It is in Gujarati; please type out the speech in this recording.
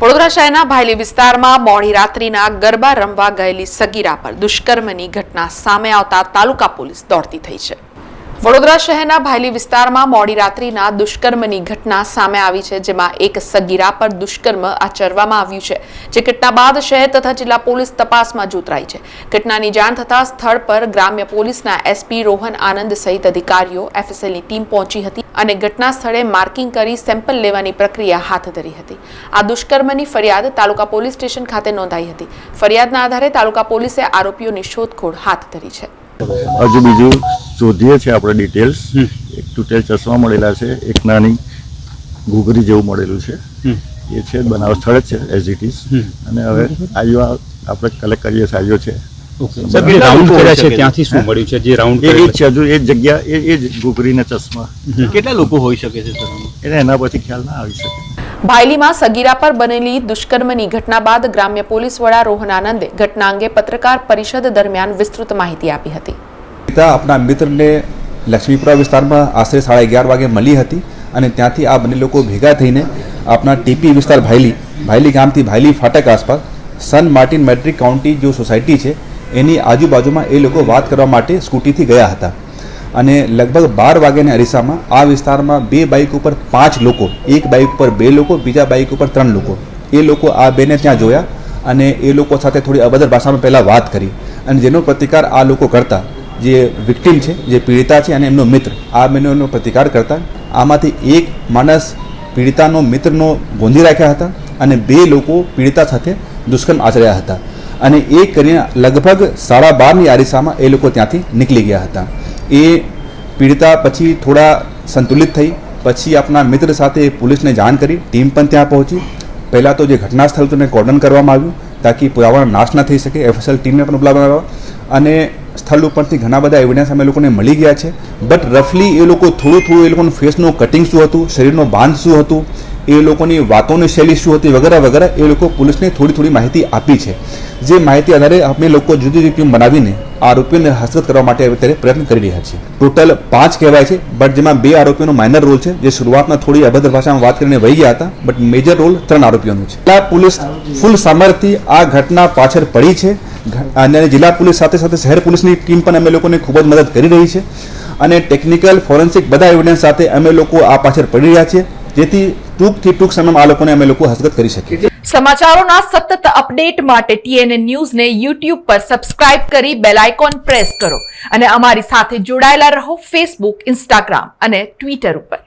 વડોદરા શહેરના ભાયલી વિસ્તારમાં મોડી રાત્રિના ગરબા રમવા ગયેલી સગીરા પર દુષ્કર્મની ઘટના સામે આવતા તાલુકા પોલીસ દોડતી થઈ છે. વડોદરા શહેરના ભાયલી વિસ્તારમાં મોડી રાત્રિના દુષ્કર્મની ઘટના સામે આવી છે, જેમાં એક સગીરા પર દુષ્કર્મ આચરવામાં આવ્યું છે, જે ઘટના બાદ શહેર તથા જિલ્લા પોલીસ તપાસમાં જોતરાઈ છે. ઘટનાની જાણ થતાં સ્થળ પર ગ્રામ્ય પોલીસના એસપી રોહન આનંદ સહિત અધિકારીઓ, એફએસએલની ટીમ પહોંચી હતી અને ઘટના સ્થળે માર્કિંગ કરી સેમ્પલ લેવાની પ્રક્રિયા હાથ ધરી હતી. આ દુષ્કર્મની ફરિયાદ તાલુકા પોલીસ સ્ટેશન ખાતે નોંધાઈ હતી. ફરિયાદના આધારે તાલુકા પોલીસે આરોપીઓની શોધખોળ હાથ ધરી છે. હજુ બીજું શોધીએ છીએ આપણે ડિટેલ્સ એક તૂટેલ ચશ્મા મળેલા છે એક નાની ઘૂઘરી જેવું મળેલું છે. એ છે બનાવ સ્થળ જ છે એઝ ઇટ ઇઝ અને હવે આઈઓ આપણે કલેક્ટ કરીએ છીએ આઈઓ છે. સર જે રાઉન્ડ કર્યા છે ત્યાંથી શું મળ્યું છે જે રાઉન્ડ એ જ છે? હજુ એ જગ્યા એ એ જ ઘૂઘરીના ચશ્મા. કેટલા લોકો હોઈ શકે છે એના પછી ખ્યાલ ના આવી શકે. ભાયલીમાં સગીરા પર બનેલી દુષ્કર્મની ઘટના બાદ ગ્રામ્ય પોલીસ વડા રોહન આનંદે ઘટના અંગે પત્રકાર પરિષદ દરમિયાન વિસ્તૃત માહિતી આપી હતી. પિતા આપના મિત્રને લક્ષ્મીપુરા વિસ્તારમાં આશરે સાડા અગિયાર વાગે મળી હતી અને ત્યાંથી આ બંને લોકો ભેગા થઈને આપણા ટીપી વિસ્તાર ભાયલી ભાયલી ગામથી ભાયલી ફાટક આસપાસ સન માર્ટિન મેટ્રિક કાઉન્ટી જો સોસાયટી છે, એની આજુબાજુમાં એ લોકો વાત કરવા માટે સ્કૂટીથી ગયા હતા. અને લગભગ બાર વાગ્યાની અરીસામાં આ વિસ્તારમાં બે બાઇક ઉપર પાંચ લોકો, એક બાઇક ઉપર બે લોકો, બીજા બાઇક ઉપર ત્રણ લોકો. એ લોકો આ બેને ત્યાં જોયા અને એ લોકો સાથે થોડી અભદ્ર ભાષામાં પહેલાં વાત કરી. અને જેનો પ્રતિકાર આ લોકો કરતા, જે વિક્ટિમ છે, જે પીડિતા છે અને એમનો મિત્ર, આ બંનેનો પ્રતિકાર કરતા, આમાંથી એક માણસ પીડિતાનો મિત્રનો ગોંધી રાખ્યા હતા અને બે લોકો પીડિતા સાથે દુષ્કર્મ આચર્યા હતા. અને એ કરીને લગભગ સાડા બારની આરીસામાં એ લોકો ત્યાંથી નીકળી ગયા હતા. એ પીડિતા પછી થોડા સંતુલિત થઈ, પછી આપણા મિત્ર સાથે પોલીસને જાણ કરી, ટીમ પણ ત્યાં પહોંચી. પહેલાં તો જે ઘટના સ્થળ હતું કોર્ડન કરવામાં આવ્યું, તાકી પુરાવાનો નાશ ન થઈ શકે, એફએસએલ ટીમને પણ બોલાવવામાં અને સ્થળ ઉપરથી ઘણા બધા એવિડન્સ અમે લોકોને મળી ગયા છે. બટ રફલી એ લોકો થોડું થોડું એ લોકોનું ફેસનું કટિંગ શું હતું, શરીરનો બાંધ શું હતું, એ લોકોની વાતોની શૈલી શું હતી વગેરે વગેરે, એ લોકો પોલીસને થોડી થોડી માહિતી આપી છે. જે માહિતી આધારે અમે લોકો જુદી જુદી ટીમ બનાવીને આરોપીઓને હસ્તગત કરવા માટે અત્યારે પ્રયત્ન કરી રહ્યા છે. ટોટલ પાંચ કહેવાય છે, બટ જેમાં બે આરોપીઓનો માઇનર રોલ છે, જે શરૂઆતમાં થોડી અભદ્ર ભાષામાં વાત કરીને વહી ગયા હતા, બટ મેજર રોલ ત્રણ આરોપીઓનો છે. પોલીસ ફૂલ સામર્થ્ય આ ઘટના પાછળ પડી છે. અને જિલ્લા પોલીસ સાથે સાથે શહેર પોલીસની ટીમ પણ અમે લોકોને ખૂબ જ મદદ કરી રહી છે. અને ટેકનિકલ ફોરેન્સિક બધા એવિડન્સ સાથે અમે લોકો આ પાછળ પડી રહ્યા છીએ, જેથી ટૂંકથી ટૂંક સમયમાં આ લોકોને અમે લોકો હસ્તગત કરી શકીએ. સમાચારોના સતત અપડેટ માટે ટીએનએ ન્યૂઝને યુટ્યુબ પર સબસ્ક્રાઇબ કરી બેલ આઇકોન પ્રેસ કરો અને અમારી સાથે જોડાયેલા રહો ફેસબુક, ઇન્સ્ટાગ્રામ અને ટ્વિટર ઉપર.